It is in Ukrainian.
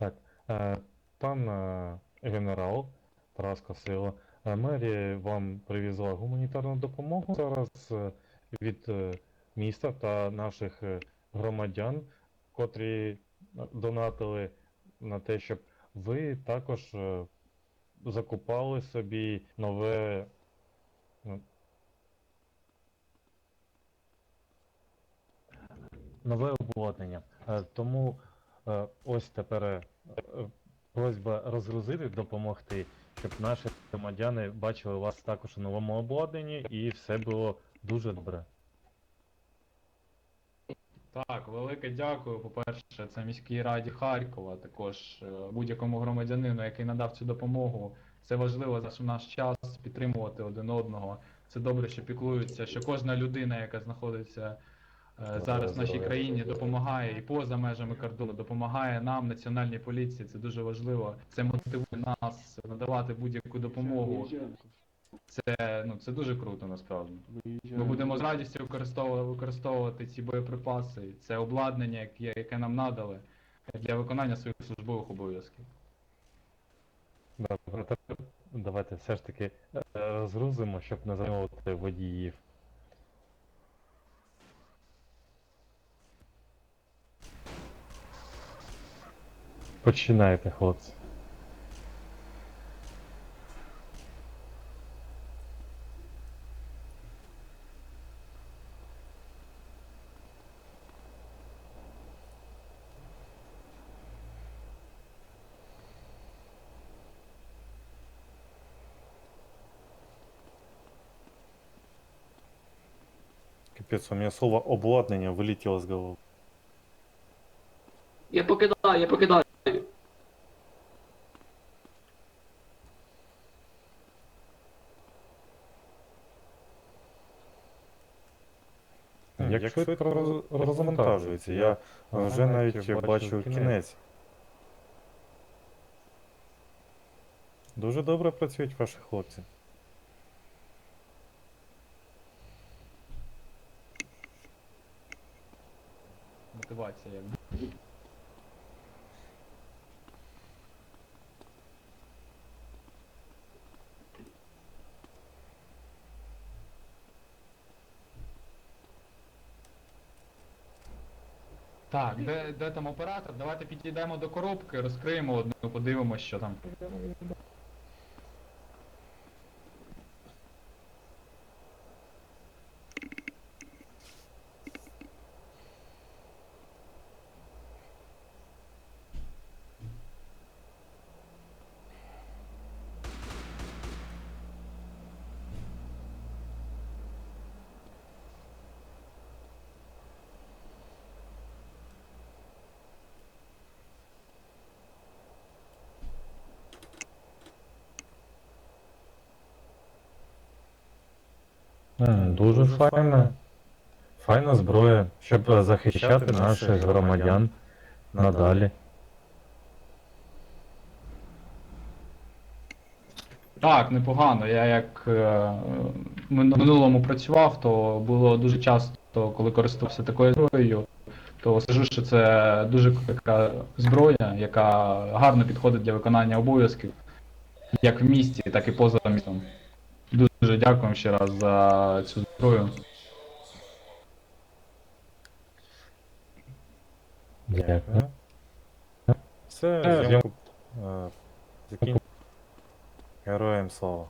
Так, е, пан е, генерал Тарас Косило, е, мерія вам привезла гуманітарну допомогу зараз від міста та наших громадян, котрі донатили на те, щоб ви також закупали собі нове. ну, Нове обладнання. Тому ось тепер е, е, просьба розгрузити, допомогти, щоб наші громадяни бачили вас також у новому обладнанні і все було дуже добре. Так, велике дякую. По-перше, це міській раді Харкова, також е, будь-якому громадянину, який надав цю допомогу. Це важливо в наш час підтримувати один одного. Це добре, що піклуються, що кожна людина, яка знаходиться е, зараз в нашій країні, допомагає і поза межами кордону, допомагає нам, національній поліції. Це дуже важливо. Це мотивує нас надавати будь-яку допомогу. Це ну це дуже круто насправді. Ми будемо з радістю використовувати, використовувати ці боєприпаси, це обладнання, яке, яке нам надали для виконання своїх службових обов'язків. Добре, давайте все ж таки е, розгрузимо, щоб не замовити водіїв. Починайте, хлопці. Капец, у меня слово обладнание вылетело с головы. Я покидаю, я покидаю. Як швидко роз- розвантажується, я вже навіть бачу кінець. Дуже добре працюють ваші хлопці. Мотивація як. Так, де, де там оператор? Давайте підійдемо до коробки, розкриємо одну, подивимося, що там. М, Дуже файна. Файна зброя, щоб е, захищати наших громадян надалі. Так, непогано. Я як е, в минулому працював, то було дуже часто, коли користувався такою зброєю, то скажу, що це дуже така зброя, яка гарно підходить для виконання обов'язків, як в місті, так і поза містом. Дуже дякую ще раз за цю зброю. Дякую. Все, Е, зйомку е, закінчено. Героям слава.